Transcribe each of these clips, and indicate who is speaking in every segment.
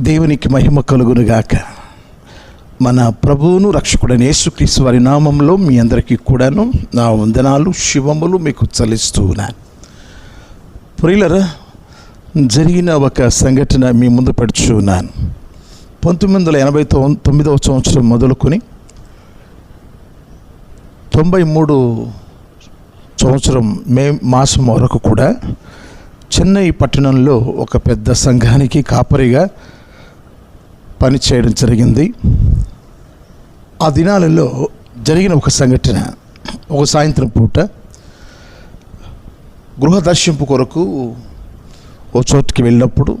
Speaker 1: దేవునికి మహిమ కలుగునుగాక. మన ప్రభువును రక్షకుడైన యేసుక్రీస్తు వారి నామంలో మీ అందరికీ కూడాను నా వందనాలు శివములు మీకు చలిస్తూ ఉన్నాను. ప్రియులరా జరిగిన ఒక సంఘటన మీ ముందు పడుచు ఉన్నాను. పంతొమ్మిది వందల ఎనభై తొమ్మిదవ సంవత్సరం మొదలుకొని తొంభై మూడు సంవత్సరం మే మాసం వరకు కూడా చెన్నై పట్టణంలో ఒక పెద్ద సంఘానికి కాపరిగా పని చేయడం జరిగింది. ఆ దినాలలో జరిగిన ఒక సంఘటన ఒక సాయంత్రం పూట గృహ దర్శింపు కొరకు ఓ చోటుకి వెళ్ళినప్పుడు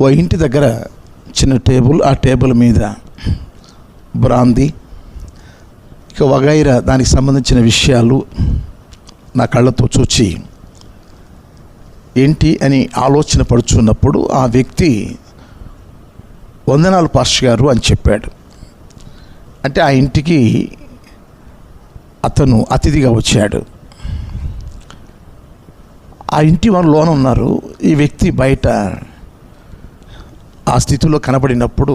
Speaker 1: ఓ ఇంటి దగ్గర చిన్న టేబుల్ ఆ టేబుల్ మీద బ్రాంది ఇక వగైరా దానికి సంబంధించిన విషయాలు నా కళ్ళతో చూచి ఏంటి అని ఆలోచన పడుచున్నప్పుడు ఆ వ్యక్తి వందనాలు పాస్టర్ గారు అని చెప్పాడు. అంటే ఆ ఇంటికి అతను అతిథిగా వచ్చాడు. ఆ ఇంటి వారు లోన ఉన్నారు. ఈ వ్యక్తి బయట ఆ స్థితిలో కనబడినప్పుడు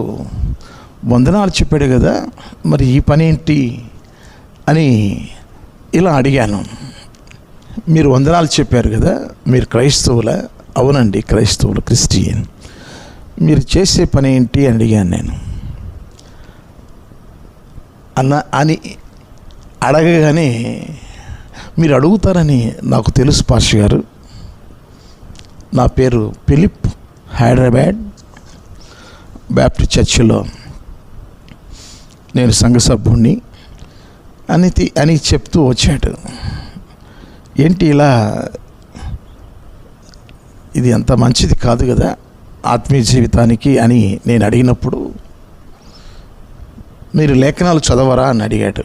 Speaker 1: వందనాలు చెప్పాడు కదా మరి ఈ పని ఏంటి అని ఇలా అడిగాను. మీరు వందనాలు చెప్పారు కదా మీరు క్రైస్తవుల అవునండి క్రైస్తవులు క్రిస్టియన్. మీరు చేసే పని ఏంటి అని అడిగాను నేను. అన్న అని అడగగానే మీరు అడుగుతారని నాకు తెలుసు పాష గారు. నా పేరు ఫిలిప్ హైదరాబాద్ బ్యాప్టిస్ట్ చర్చిలో నేను సంఘ సభ్యుణ్ణి అని తి- అని చెప్తూ వచ్చాడు. ఏంటి ఇలా ఇది అంత మంచిది కాదు కదా? ఆత్మీయ జీవితానికి అని నేను అడిగినప్పుడు మీరు లేఖనాలు చదవరా? అని అడిగాడు.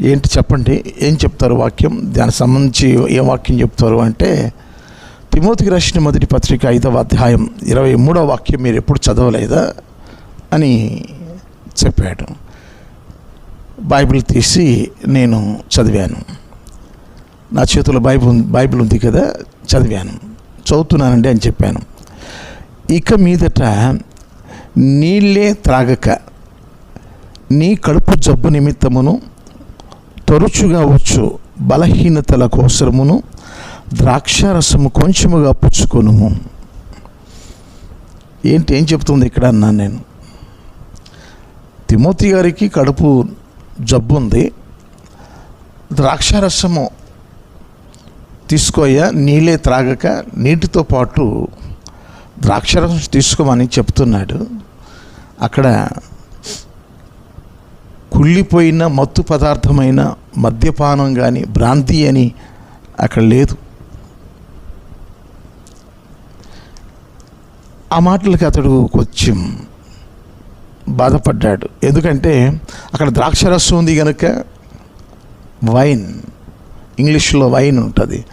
Speaker 1: ఏంటి చెప్పండి? ఏం చెప్తారు వాక్యం? దానికి సంబంధించి ఏ వాక్యం చెప్తారు? అంటే తిమోతికి రాసిన మొదటి పత్రిక ఐదవ అధ్యాయం ఇరవై మూడవ వాక్యం మీరు ఎప్పుడు చదవలేదా? అని చెప్పాడు. బైబిల్ తీసి నేను చదివాను. నా చేతిలో బైబిల్ బైబిల్ ఉంది కదా చదివాను. చదువుతున్నానండి అని చెప్పాను. ఇక మీదట నీళ్ళే త్రాగక నీ కడుపు జబ్బు నిమిత్తమును తరచుగా వచ్చు బలహీనతల కోసరమును ద్రాక్షారసము కొంచెముగా పుచ్చుకొనుము. ఏంటి ఏం చెప్తుంది ఇక్కడ అన్నాను నేను. తిమోతి గారికి కడుపు జబ్బు ఉంది. ద్రాక్షారసము తీసుకోయ్యా నీళ్ళే త్రాగక నీటితో పాటు ద్రాక్షరసం తీసుకోమని చెప్తున్నాడు. అక్కడ కుళ్ళిపోయిన మత్తు పదార్థమైన మద్యపానం కానీ భ్రాంతి అని అక్కడ లేదు. ఆ మాటలకి అతడు కొంచెం బాధపడ్డాడు. ఎందుకంటే అక్కడ ద్రాక్షరసం ఉంది కనుక వైన్ ఇంగ్లీష్లో వైన్ ఉంటుంది.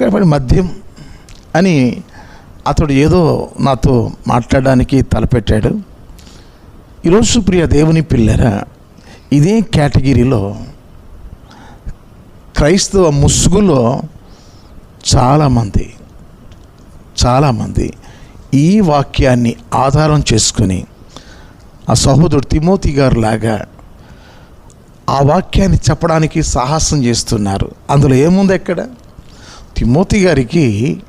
Speaker 1: కాబట్టి మద్యం అని అతడు ఏదో నాతో మాట్లాడడానికి తలపెట్టాడు. ఈరోజు ప్రియ దేవుని పిల్లరా ఇదే కేటగిరీలో క్రైస్తవ ముసుగులో చాలామంది చాలామంది ఈ వాక్యాన్ని ఆధారం చేసుకొని ఆ సహోదరుడు తిమోతి గారు లాగా ఆ వాక్యాన్ని చెప్పడానికి సాహసం చేస్తున్నారు. అందులో ఏముంది ఎక్కడ? తిమోతి గారికి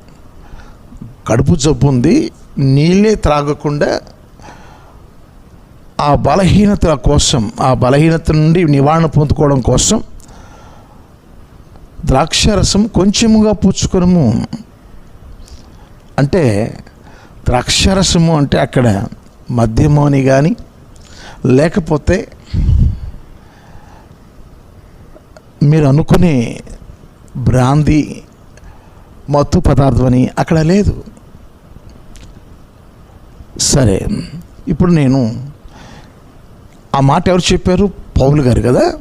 Speaker 1: కడుపు జబ్బు ఉంది నీళ్ళే త్రాగకుండా ఆ బలహీనత కోసం ఆ బలహీనత నుండి నివారణ పొందుకోవడం కోసం ద్రాక్షరసం కొంచెముగా పుచ్చుకొనము. అంటే ద్రాక్షరసము అంటే అక్కడ మద్యమోని అని కానీ లేకపోతే మీరు అనుకునే బ్రాంది మత్తు పదార్థం అని అక్కడ లేదు. సరే ఇప్పుడు నేను ఆ మాట ఎవరు చెప్పారు? పౌలు గారు కదా?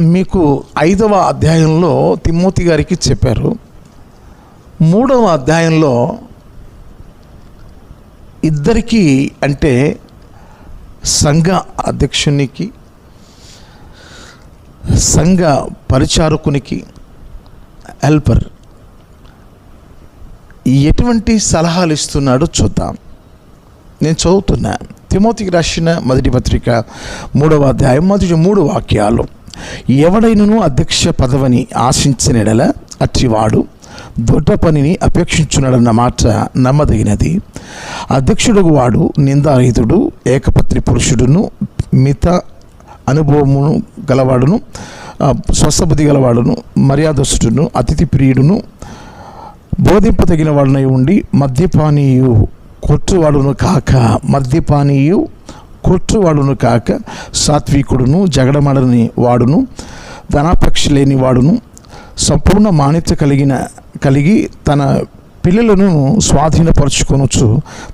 Speaker 1: మీకు ఐదవ అధ్యాయంలో తిమ్మోతి గారికి చెప్పారు. మూడవ అధ్యాయంలో ఇద్దరికి అంటే సంఘ అధ్యక్షునికి సంఘ పరిచారకునికి హెల్పర్. ఎటువంటి సలహాలు ఇస్తున్నాడో చూద్దాం. నేను చదువుతున్నా. తిమోతికి రాసిన మొదటి పత్రిక మూడవ అధ్యాయం మొదటి మూడు వాక్యాలు. ఎవడైనను అధ్యక్ష పదవిని ఆశించినడల అట్టివాడు దొడ్డ పనిని అపేక్షించున్నాడన్న మాట నమ్మదగినది. అధ్యక్షుడు వాడు నిందారహితుడు ఏకపత్రి పురుషుడును మిత అనుభవమును గలవాడును స్వస్థబుద్ధి గలవాడును మర్యాదస్తుడును అతిథి ప్రియుడును బోధింపదగిన వాడునై ఉండి మద్యపానీయు కొట్టువాడును కాక మద్యపానీయు కొట్టువాడును కాక సాత్వికుడును జగడమడని వాడును ధనాపక్షి లేని వాడును సంపూర్ణ మాన్యత కలిగిన కలిగి తన పిల్లలను స్వాధీనపరచుకొనొచ్చు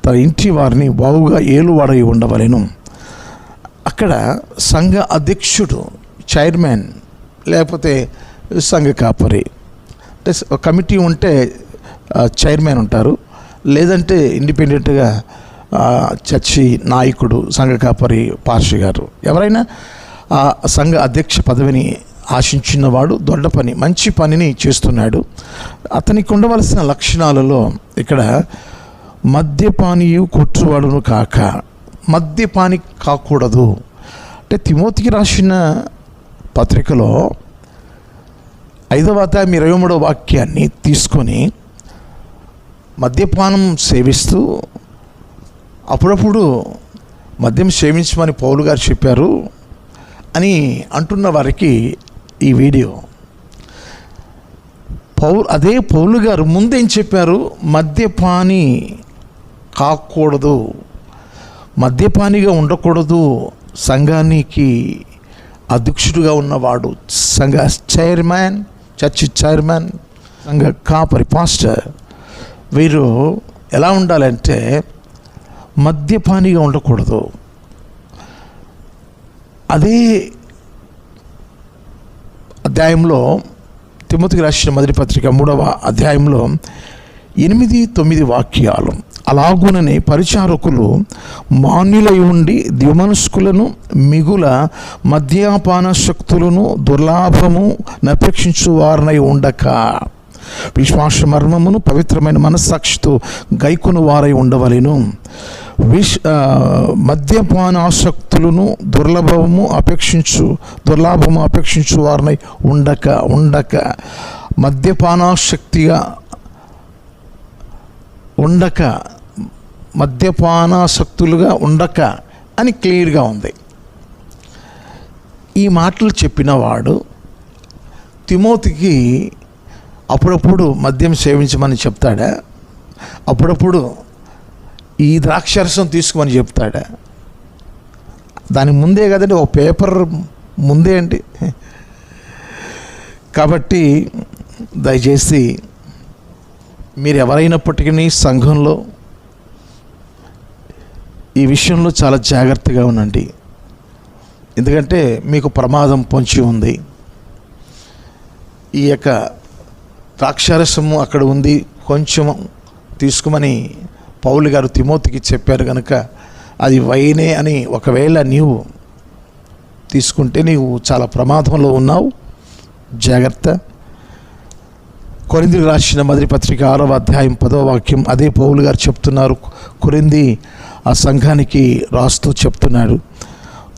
Speaker 1: తన ఇంటి వారిని బావుగా ఏలువాడై ఉండవలెను. అక్కడ సంఘ అధ్యక్షుడు చైర్మన్ లేకపోతే సంఘ కాపరి అంటే కమిటీ ఉంటే చైర్మన్ ఉంటారు. లేదంటే ఇండిపెండెంట్గా చర్చి నాయకుడు సంఘ కాపరి పార్షి గారు. ఎవరైనా ఆ సంఘ అధ్యక్ష పదవిని ఆశించినవాడు దొడ్డ పని మంచి పనిని చేస్తున్నాడు. అతనికి ఉండవలసిన లక్షణాలలో ఇక్కడ మద్యపానీయు కొట్టువాడును కాక మద్యపాని కాకూడదు. అంటే తిమోతికి రాసిన పత్రికలో ఐదవ అధ్యాయం ఇరవై మూడవ వాక్యాన్ని తీసుకొని మద్యపానం సేవిస్తూ అప్పుడప్పుడు మద్యం సేవించమని పౌలు గారు చెప్పారు అని అంటున్న వారికి ఈ వీడియో. పౌలు అదే పౌలు గారు ముందేం చెప్పారు? మద్యపాని కాకూడదు. మద్యపానిగా ఉండకూడదు. సంఘానికి అధ్యక్షుడిగా ఉన్నవాడు సంఘ చైర్మన్ చర్చి చైర్మన్ సంఘ కాపరి పాస్టర్. వీరు ఎలా ఉండాలంటే మద్యపానిగా ఉండకూడదు. అదే అధ్యాయంలో తిమ్మతికి రాసిన మొదటి పత్రిక మూడవ అధ్యాయంలో ఎనిమిది తొమ్మిది వాక్యాలు. అలాగుననే పరిచారకులు మాన్యులై ఉండి ద్విమనస్కులను మిగుల మద్యపాన శక్తులను దుర్లాభము నపేక్షించు వారినై ఉండక. విశ్వాస మర్మమును పవిత్రమైన మనస్సాక్షితో గైకును వారై ఉండవలెను. విష్ మద్యపానాసక్తులను మద్యపాన దుర్లభము అపేక్షించు దుర్లాభము అపేక్షించు వారినై ఉండక. ఉండక మద్యపానాశక్తిగా ఉండక. మద్యపానాసక్తులుగా ఉండక అని క్లియర్గా ఉంది. ఈ మాటలు చెప్పినవాడు తిమోతికి అప్పుడప్పుడు మద్యం సేవించమని చెప్తాడా? అప్పుడప్పుడు ఈ ద్రాక్షరసం తీసుకోమని చెప్తాడా? దాని ముందే కదండి ఒక పేపర్ ముందే అండి. కాబట్టి దయచేసి మీరు ఎవరైనప్పటికీ సంఘంలో ఈ విషయంలో చాలా జాగ్రత్తగా ఉండండి. ఎందుకంటే మీకు ప్రమాదం పొంచి ఉంది. ఈ యొక్క ద్రాక్షారసము అక్కడ ఉంది. కొంచెం తీసుకోమని పౌలు గారు తిమోతికి చెప్పారు కనుక అది వైనే అని ఒకవేళ నీవు తీసుకుంటే నీవు చాలా ప్రమాదంలో ఉన్నావు. జాగ్రత్త. కొరింది రాసిన మొదటి పత్రిక ఆరవ అధ్యాయం పదవ వాక్యం అదే పౌలు గారు చెప్తున్నారు. కొరింది ఆ సంఘానికి రాస్తూ చెప్తున్నాడు.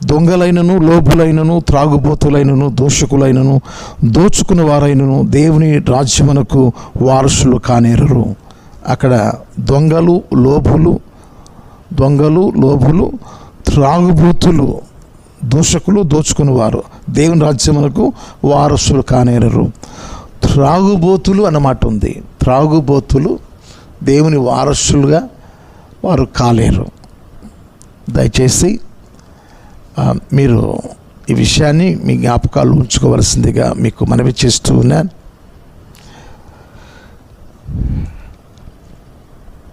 Speaker 1: దొంగలైనను లోభులైనను త్రాగుబోతులైనను దోషకులైనను దోచుకున్న వారైనను దేవుని రాజ్యమునకు వారసులు కానేరరు. అక్కడ దొంగలు లోభులు దొంగలు లోభులు త్రాగుబోతులు దోషకులు దోచుకునేవారు దేవుని రాజ్యమునకు వారసులు కానేరరు. త్రాగుబోతులు అన్నమాట ఉంది. త్రాగుబోతులు దేవుని వారసులుగా వారు కాలేరు. దయచేసి మీరు ఈ విషయాన్ని మీ జ్ఞాపకాలు ఉంచుకోవలసిందిగా మీకు మనవి చేస్తూ ఉన్నాను.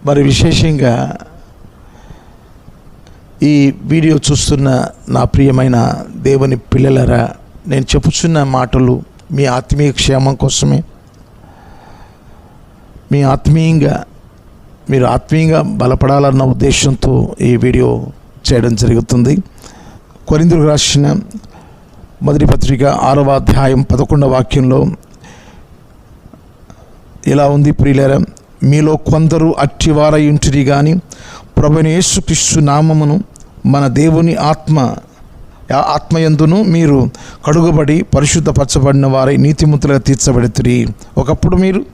Speaker 1: మరి విశేషంగా ఈ వీడియో చూస్తున్న నా ప్రియమైన దేవుని పిల్లలరా నేను చెప్పుచున్న మాటలు మీ ఆత్మీయ క్షేమం కోసమే. మీ ఆత్మీయంగా మీరు ఆత్మీయంగా బలపడాలన్న ఉద్దేశంతో ఈ వీడియో చేయడం జరుగుతుంది. కొరిందుకు రాసిన మొదటి పత్రిక ఆరవ అధ్యాయం పదకొండవ వాక్యంలో ఇలా ఉంది ప్రియులర మీలో కొందరు అట్టివారయుంటిరి కానీ ప్రభుని యేసుక్రీస్తు నామమును మన దేవుని ఆత్మ ఆత్మయందును మీరు కడుగుబడి పరిశుద్ధపరచబడిన వారై నీతిమంతులుగా తీర్చబడుతురి. ఒకప్పుడు మీరు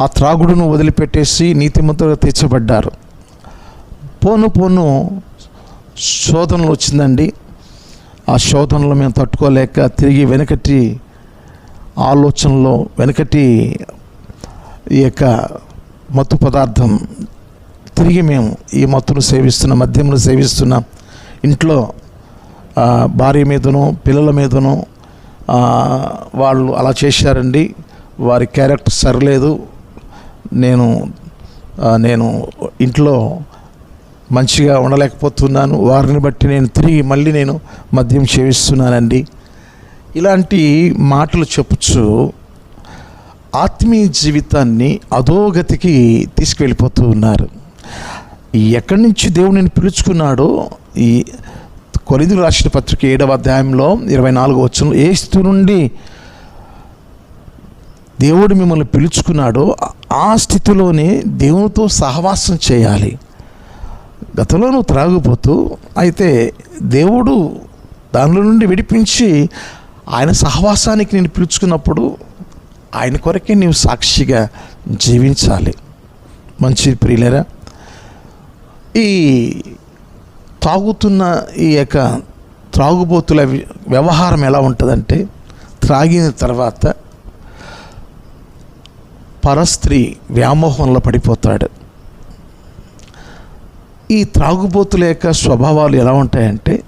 Speaker 1: ఆ త్రాగుడును వదిలిపెట్టేసి నీతిమంతులుగా తీర్చబడ్డారు. పోను పోను శోధనలు వచ్చిందండి. ఆ శోధనలు మేము తట్టుకోలేక తిరిగి వెనకటి ఆలోచనలో వెనకటి ఈ యొక్క మత్తు పదార్థం తిరిగి మేము ఈ మత్తును సేవిస్తున్న మద్యమును సేవిస్తున్న ఇంట్లో భార్య మీదను పిల్లల మీదను వాళ్ళు అలా చేశారండి. వారి క్యారెక్టర్ సరిలేదు. నేను నేను ఇంట్లో మంచిగా ఉండలేకపోతున్నాను. వారిని బట్టి నేను తిరిగి మళ్ళీ నేను మద్యం సేవిస్తున్నానండి. ఇలాంటి మాటలు చెప్పచ్చు ఆత్మీయ జీవితాన్ని అధోగతికి తీసుకువెళ్ళిపోతూ ఉన్నారు. ఎక్కడి నుంచి దేవుడు నేను పిలుచుకున్నాడో ఈ కొరిందులు రాసిన పత్రిక ఏడవ అధ్యాయంలో ఇరవై నాలుగో వచ్చిన స్థితి నుండి దేవుడు మిమ్మల్ని పిలుచుకున్నాడో ఆ స్థితిలోనే దేవునితో సహవాసం చేయాలి. గతంలో నువ్వు త్రాగుపోతూ అయితే దేవుడు దానిలో నుండి విడిపించి ఆయన సహవాసానికి నేను పిలుచుకున్నప్పుడు ఆయన కొరకే నీవు సాక్షిగా జీవించాలి. మంచి ప్రియులరా ఈ తాగుతున్న ఈ యొక్క త్రాగుబోతుల వ్య- వ్యవహారం ఎలా ఉంటుందంటే త్రాగిన తర్వాత పరస్త్రీ వ్యామోహంలో పడిపోతాడు. ఈ త్రాగుబోతుల యొక్క స్వభావాలు ఎలా ఉంటాయంటే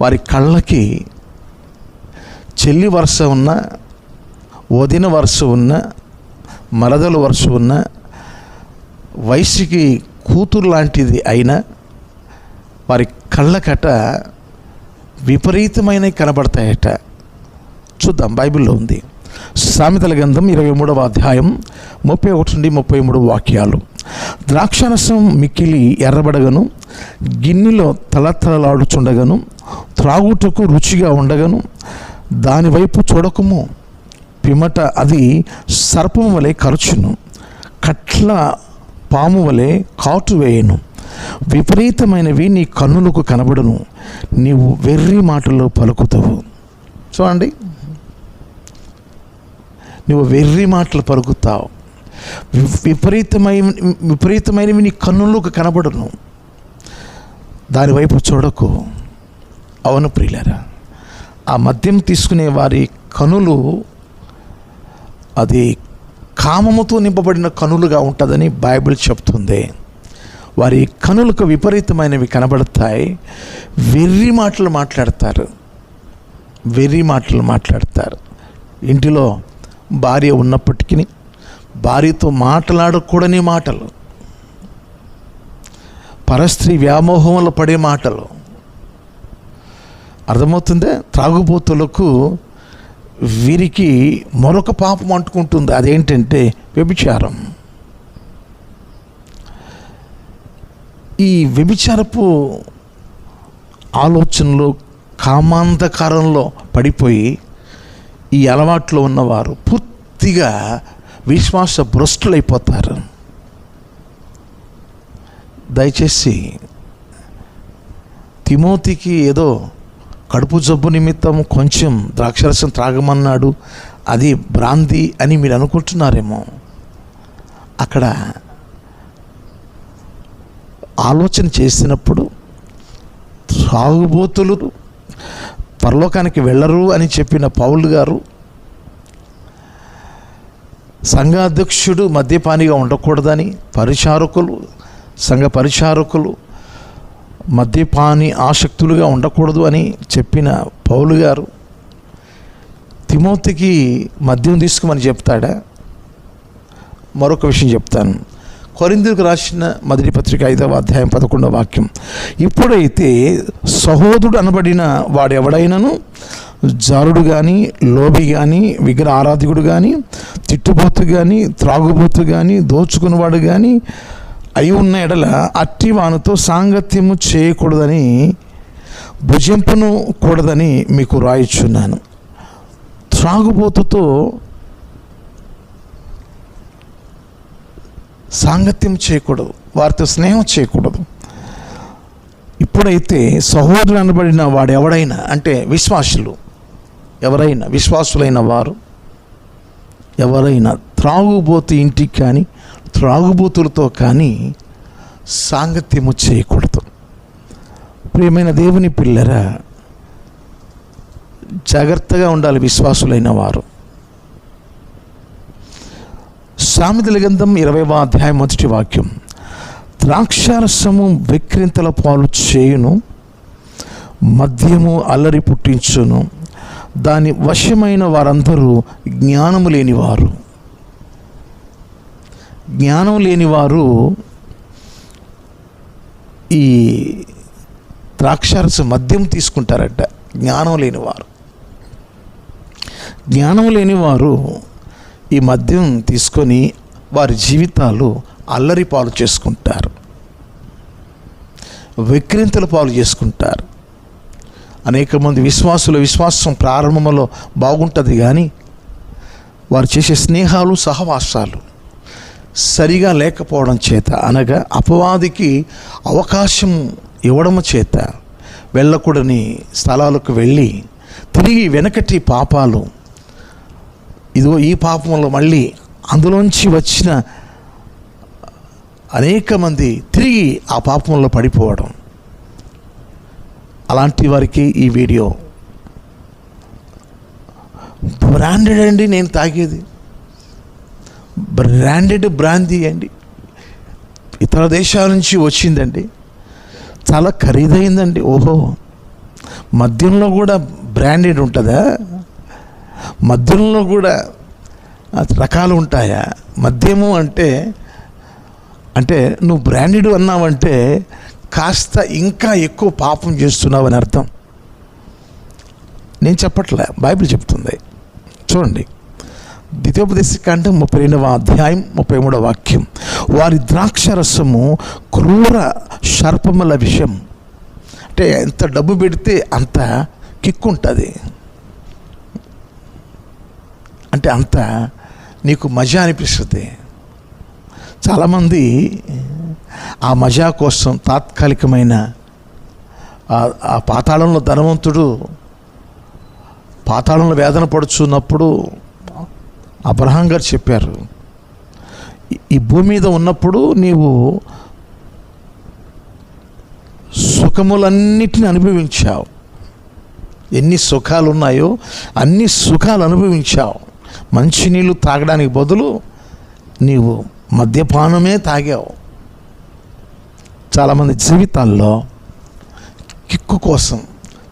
Speaker 1: వారి కళ్ళకి చెల్లి వరుస ఉన్న వదిన వరుస ఉన్న మరదల వరుస ఉన్న వయసుకి కూతురు లాంటిది అయినా వారి కళ్ళకట విపరీతమైనవి కనబడతాయట. చూద్దాం బైబిల్లో ఉంది. సామెతల గ్రంథం ఇరవై మూడవ అధ్యాయం ముప్పై ఒకటి నుండి ముప్పై మూడు వాక్యాలు. ద్రాక్షరసం మిక్కిలి ఎర్రబడగను గిన్నెలో తలతలలాడుచుండగను త్రాగుటకు రుచిగా ఉండగను. దానివైపు చూడకము పిమ్మట అది సర్పము వలె కరుచును కట్ల పాము వలె కాటు వేయను. విపరీతమైనవి నీ కన్నులకు కనబడును నీవు వెర్రి మాటల్లో పలుకుతావు. చూడండి. నువ్వు వెర్రి మాటలు పలుకుతావు. విపరీతమైన విపరీతమైనవి నీ కన్నులకు కనబడును. దానివైపు చూడకు. అవును ప్రియులరా ఆ మద్యం తీసుకునే వారి కనులు అది కామముతో నింపబడిన కనులుగా ఉంటుందని బైబిల్ చెప్తుంది. వారి కనులకు విపరీతమైనవి కనబడతాయి. వెర్రి మాటలు మాట్లాడతారు. వెర్రి మాటలు మాట్లాడతారు. ఇంటిలో భార్య ఉన్నప్పటికీ భార్యతో మాట్లాడకూడని మాటలు. పరస్త్రీ వ్యామోహంలో పడే మాటలు. అర్థమవుతుందే? త్రాగుబోతులకు వీరికి మరొక పాపం అంటుకుంటుంది. అదేంటంటే వ్యభిచారం. ఈ వ్యభిచారపు ఆలోచనలు కామాంధకారంలో పడిపోయి ఈ అలవాట్లో ఉన్నవారు పూర్తిగా విశ్వాస భ్రష్టులైపోతారు. దయచేసి తిమోతికి ఏదో కడుపు జబ్బు నిమిత్తం కొంచెం ద్రాక్షరసం త్రాగమన్నాడు అది బ్రాంది అని మీరు అనుకుంటున్నారేమో. అక్కడ ఆలోచన చేసినప్పుడు త్రాగుబోతులు పరలోకానికి వెళ్ళరు అని చెప్పిన పౌలు గారు సంఘాధ్యక్షుడు మద్యపానిగా ఉండకూడదని పరిచారకులు సంఘ పరిచారకులు మద్యపాని ఆసక్తులుగా ఉండకూడదు అని చెప్పిన పౌలు గారు తిమోతికి మద్యం తీసుకోమని చెప్తాడా? మరొక విషయం చెప్తాను. కొరిందుకు రాసిన మొదటి పత్రిక ఐదవ అధ్యాయం పదకొండవ వాక్యం. ఇప్పుడైతే సహోదరుడు అనబడిన వాడెవడైనను జారుడు కానీ లోబి కానీ విగ్రహ ఆరాధికుడు కానీ తిట్టుబోతు కానీ త్రాగుబోతు కానీ దోచుకునేవాడు కానీ అయి ఉన్న ఎడల అట్టి వానితో సాంగత్యము చేయకూడదని భుజింపను కూడదని మీకు రాయిచున్నాను. త్రాగుబోతుతో సాంగత్యం చేయకూడదు వారితో స్నేహం చేయకూడదు. ఇప్పుడైతే సహోదరు అనబడిన వాడు ఎవడైనా అంటే విశ్వాసులు ఎవరైనా విశ్వాసులైన వారు ఎవరైనా త్రాగుబోతు ఇంటికి కానీ త్రాగుబోతులతో కానీ సాంగత్యము చేయకూడదు. ప్రియమైన దేవుని పిల్లరా జాగ్రత్తగా ఉండాలి విశ్వాసులైన వారు. సామెతల గ్రంథం ఇరవైవ అధ్యాయం మొదటి వాక్యం. ద్రాక్షారసము విక్రింతల పాలు చేయును మద్యము అల్లరి పుట్టించును. దాని వశమైన వారందరూ జ్ఞానము లేనివారు. జ్ఞానం లేనివారు ఈ ద్రాక్షారస మద్యం తీసుకుంటారట. జ్ఞానం లేనివారు. జ్ఞానం లేనివారు ఈ మద్యం తీసుకొని వారి జీవితాలు అల్లరి పాలు చేసుకుంటారు. విక్రింతల పాలు చేసుకుంటారు. అనేక మంది విశ్వాసుల విశ్వాసం ప్రారంభంలో బాగుంటుంది కానీ వారు చేసే స్నేహాలు సహవాసాలు సరిగా లేకపోవడం చేత అనగా అపవాదికి అవకాశం ఇవ్వడం చేత వెళ్ళకూడని స్థలాలకు వెళ్ళి తిరిగి వెనకటి పాపాలు. ఇదిగో ఈ పాపంలో మళ్ళీ అందులోంచి వచ్చిన అనేక మంది తిరిగి ఆ పాపంలో పడిపోవడం. అలాంటి వారికి ఈ వీడియో. బ్రాండెడ్ అండి నేను తాగేది. బ్రాండెడ్ బ్రాందీ అండి. ఇతర దేశాల నుంచి వచ్చిందండి. చాలా ఖరీదైందండి ఓహో. మద్యంలో కూడా బ్రాండెడ్ ఉంటుందా? మద్యంలో కూడా రకాలు ఉంటాయా? మద్యము అంటే అంటే నువ్వు బ్రాండెడ్ అన్నావంటే కాస్త ఇంకా ఎక్కువ పాపం చేస్తున్నావు అని అర్థం. నేను చెప్పట్లే బైబిల్ చెప్తుంది. చూడండి ద్వితీయోపదేశ కాండం ముప్పై రెండవ అధ్యాయం ముప్పై మూడవ వాక్యం. వారి ద్రాక్షరసము క్రూర సర్పముల విషయం. అంటే ఎంత డబ్బు పెడితే అంత కిక్కు ఉంటుంది అంటే అంత నీకు మజా అనిపిస్తుంది. చాలామంది ఆ మజా కోసం తాత్కాలికమైన ఆ- పాతాళంలో ధనవంతుడు పాతాళంలో వేదన పడుచున్నప్పుడు అబ్రహాం గారు చెప్పారు ఈ- ఈ భూమి మీద ఉన్నప్పుడు నీవు సుఖములన్నిటిని అనుభవించావు. ఎన్ని సుఖాలు ఉన్నాయో అన్ని సుఖాలు అనుభవించావు. మంచినీళ్ళు తాగడానికి బదులు నీవు మద్యపానమే తాగావు. చాలామంది జీవితాల్లో కిక్కు కోసం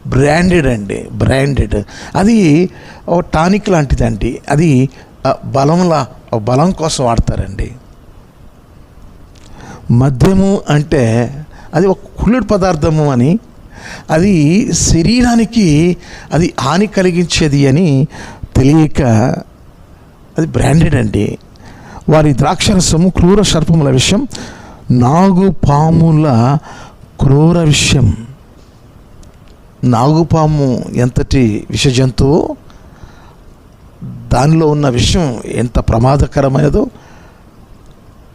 Speaker 1: బ్రాండెడ్ అండి బ్రాండెడ్. అది ఒక టానిక్ లాంటిదండి. అది బలంలా బలం కోసం వాడతారండి. మద్యము అంటే అది ఒక కుళ్ళుడు పదార్థము అని అది శరీరానికి అది హాని కలిగించేది అని తెలియక అది బ్రాండెడ్ అండి. వారి ద్రాక్షరసము క్రూర సర్పముల విషయం నాగు పాముల క్రూర విషయం. నాగుపాము ఎంతటి విష జంతువు దానిలో ఉన్న విషయం ఎంత ప్రమాదకరమైనదో?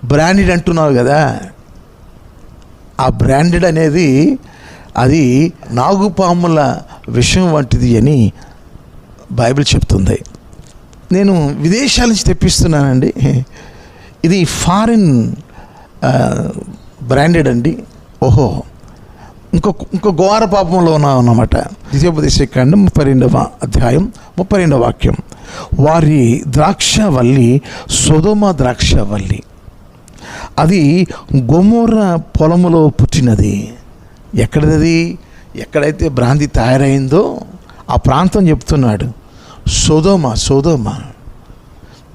Speaker 1: బ్రాండెడ్ అంటున్నావు కదా. ఆ బ్రాండెడ్ అనేది అది నాగుపాముల విషయం వంటిది అని బైబిల్ చెప్తుంది. నేను విదేశాల నుంచి తెప్పిస్తున్నానండి. ఇది ఫారిన్ బ్రాండెడ్ అండి. ఓహో. ఇంకో ఇంకో ఘోర పాపంలో ఉన్నాం అన్నమాట ద్వితీయోపదేశకాండం ముప్పై రెండవ అధ్యాయం ముప్పై రెండవ వాక్యం. వారి ద్రాక్షవల్లి సుధమ ద్రాక్షవల్లి. అది గొమోర పొలములో పుట్టినది. ఎక్కడది ఎక్కడైతే భ్రాంతి తయారైందో ఆ ప్రాంతం చెప్తున్నాడు. సోదోమ సోదోమ.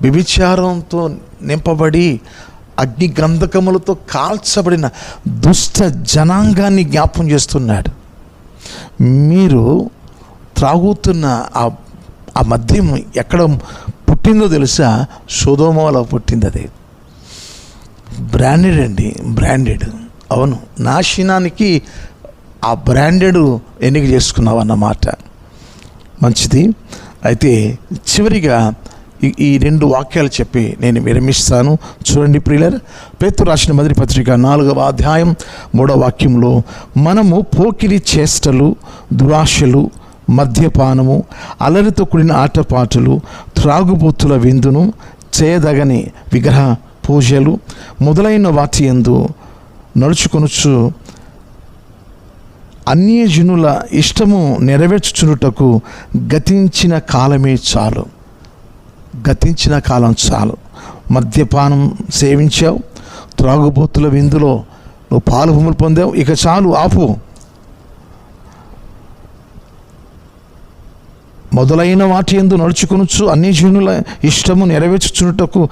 Speaker 1: బిభిచారంతో నింపబడి అగ్ని గ్రంథకములతో కాల్చబడిన దుష్ట జనాంగాన్ని జ్ఞాపం చేస్తున్నాడు. మీరు త్రాగుతున్న ఆ ఆ మద్యం ఎక్కడ పుట్టిందో తెలుసా? సుధోమలో పుట్టింది అది. బ్రాండెడ్ అండి బ్రాండెడ్. అవును నాశనానికి ఆ బ్రాండెడ్ ఎన్నిక చేసుకున్నావు అన్నమాట మంచిది. అయితే చివరిగా ఈ ఈ రెండు వాక్యాలు చెప్పి నేను విరమిస్తాను. చూడండి ప్రియులర్ పేతు రాసిన మొదటి పత్రిక నాలుగవ అధ్యాయం మూడవ వాక్యంలో మనము పోకిరి చేష్టలు దురాశలు మద్యపానము అలరితో కూడిన ఆటపాటలు త్రాగుబోతుల విందును చేయదగని విగ్రహ పూజలు మొదలైన వాటి ఎందు నడుచుకొనుచు అన్యజనుల ఇష్టము నెరవేర్చుచునుటకు గతించిన కాలమే చాలు. గతించిన కాలం చాలు. మద్యపానం సేవించావు. త్రాగుబోతుల విందులో నువ్వు పాలు భూములు పొందావు. ఇక చాలు ఆపు. మొదలైన వాటి ఎందు నడుచుకొనొచ్చు అన్ని జీవుల ఇష్టము నెరవేర్చుచున్నటకు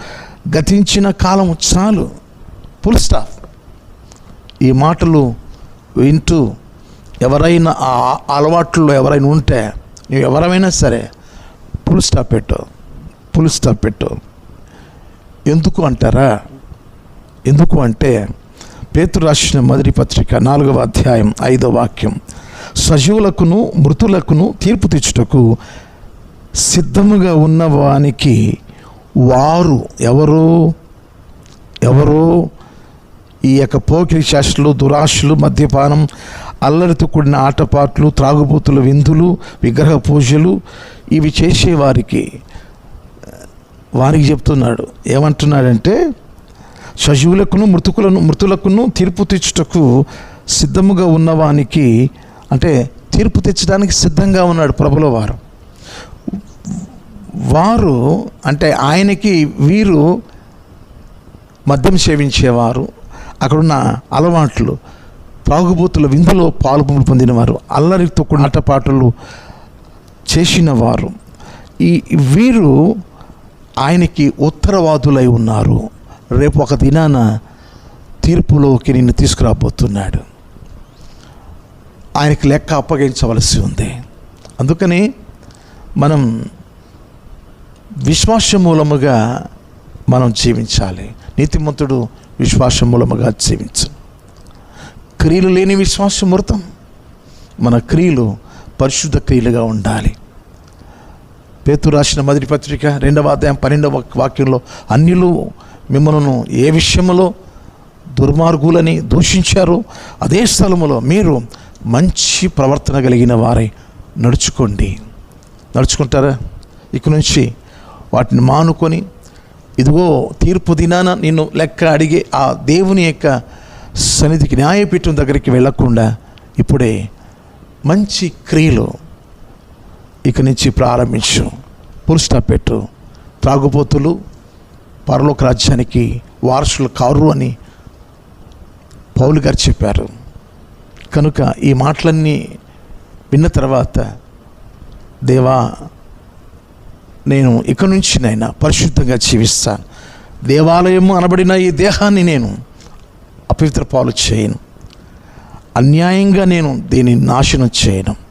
Speaker 1: గతించిన కాలం చాలు. ఫుల్ స్టాఫ్ ఈ మాటలు వింటూ ఎవరైనా ఆ అలవాట్లో ఎవరైనా ఉంటే నువ్వు ఎవరైనా సరే ఫుల్ స్టాప్ పెట్టు. ఫుల్ స్టాప్ పెట్టు. ఎందుకు అంటారా? ఎందుకు అంటే పేతు రాసిన మొదటి పత్రిక నాలుగవ అధ్యాయం ఐదవ వాక్యం. సజీవులకును మృతులకును తీర్పు తెచ్చుటకు సిద్ధముగా ఉన్నవానికి వారు ఎవరు? ఎవరు? ఈ యొక్క పోకిరి చేష్టలు దురాశలు మద్యపానం అల్లరితో కూడిన ఆటపాట్లు త్రాగుబోతుల విందులు విగ్రహ పూజలు ఇవి చేసేవారికి వారికి చెప్తున్నాడు. ఏమంటున్నాడంటే శశువులకును మృతుకులను మృతులకును తీర్పు తెచ్చుటకు సిద్ధముగా ఉన్నవానికి అంటే తీర్పు తెచ్చడానికి సిద్ధంగా ఉన్నాడు ప్రభుల వారు. వారు అంటే ఆయనకి వీరు మద్యం సేవించేవారు అక్కడున్న అలవాట్లు త్రాగుబోతుల విందులో పాలు పొందినవారు అల్లరితో కూడిన ఆటపాటలు చేసినవారు. ఈ వీరు ఆయనకి ఉత్తరవాదులై ఉన్నారు. రేపు ఒక దినాన తీర్పులోకి నిన్ను తీసుకురాబోతున్నాడు. ఆయనకి లెక్క అప్పగించవలసి ఉంది. అందుకని మనం విశ్వాస మూలముగా మనం జీవించాలి. నీతిమంతుడు విశ్వాస మూలముగా జీవించు. క్రియలు లేని విశ్వాసం మృతం మన క్రియలు పరిశుద్ధ క్రియలుగా ఉండాలి. పేతు రాసిన మొదటి పత్రిక రెండవ అధ్యాయం పన్నెండవ వాక్యంలో అన్యులు మిమ్మల్ని ఏ విషయంలో దుర్మార్గులని దూషించారో అదే స్థలములో మీరు మంచి ప్రవర్తన కలిగిన వారై నడుచుకోండి. నడుచుకుంటారా? ఇక నుంచి వాటిని మానుకొని ఇదిగో తీర్పు దినాన నిన్ను లెక్క అడిగే ఆ దేవుని యొక్క సన్నిధికి న్యాయపీఠం దగ్గరికి వెళ్ళకుండా ఇప్పుడే మంచి క్రియలు ఇక నుంచి ప్రారంభించు. ఫుల్ స్టాప్ పెట్టు పరలోక రాజ్యానికి వారసులు కారు అని పౌలు గారు చెప్పారు. కనుక ఈ మాటలన్నీ విన్న తర్వాత దేవా నేను ఇక నుంచి నైనా పరిశుద్ధంగా జీవిస్తాను దేవాలయము అనబడిన ఈ దేహాన్ని నేను అపవిత్ర పాలు చేయను. అన్యాయంగా నేను దీన్ని నాశనం చేయను.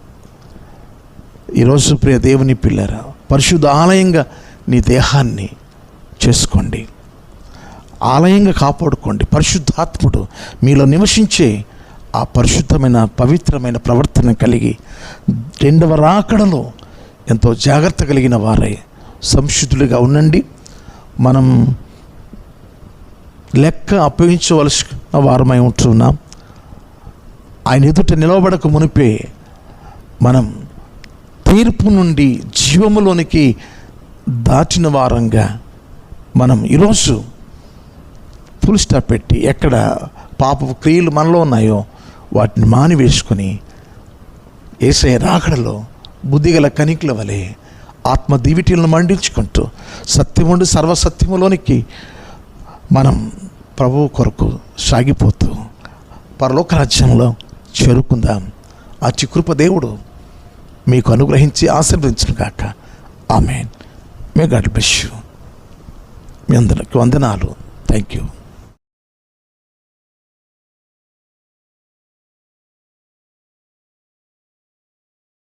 Speaker 1: ఈరోజు ప్రియ దేవుని పిల్లరా పరిశుద్ధ ఆలయంగా నీ దేహాన్ని చేసుకోండి. ఆలయంగా కాపాడుకోండి. పరిశుద్ధాత్ముడు మీలో నివసించే ఆ పరిశుద్ధమైన పవిత్రమైన ప్రవర్తన కలిగి రెండవ రాకడలో ఎంతో జాగ్రత్త కలిగిన వారై సంశుద్ధులుగా ఉండండి. మనం లెక్క అప్పగించవలసిన వారమై ఉంటున్నాం. ఆయన ఎదుట నిలవబడక మునిపే మనం తీర్పు నుండి జీవములోనికి దాచిన వారంగా మనం ఈరోజు ఫుల్ స్టాప్ పెట్టి ఎక్కడ పాప క్రియలు మనలో ఉన్నాయో వాటిని మానివేసుకొని ఏసై రాకడలో బుద్ధిగల కనికల వలె ఆత్మ దివిటీలను మండించుకుంటూ సత్యముండి సర్వసత్యములోనికి మనం ప్రభువు కొరకు సాగిపోతూ పరలోక రాజ్యంలో చేరుకుందాం. ఆ చికృప దేవుడు మీకు అనుగ్రహించి ఆశీర్వదించను కాక amen. May God bless you మీ అందరికి వందనాలు. Thank you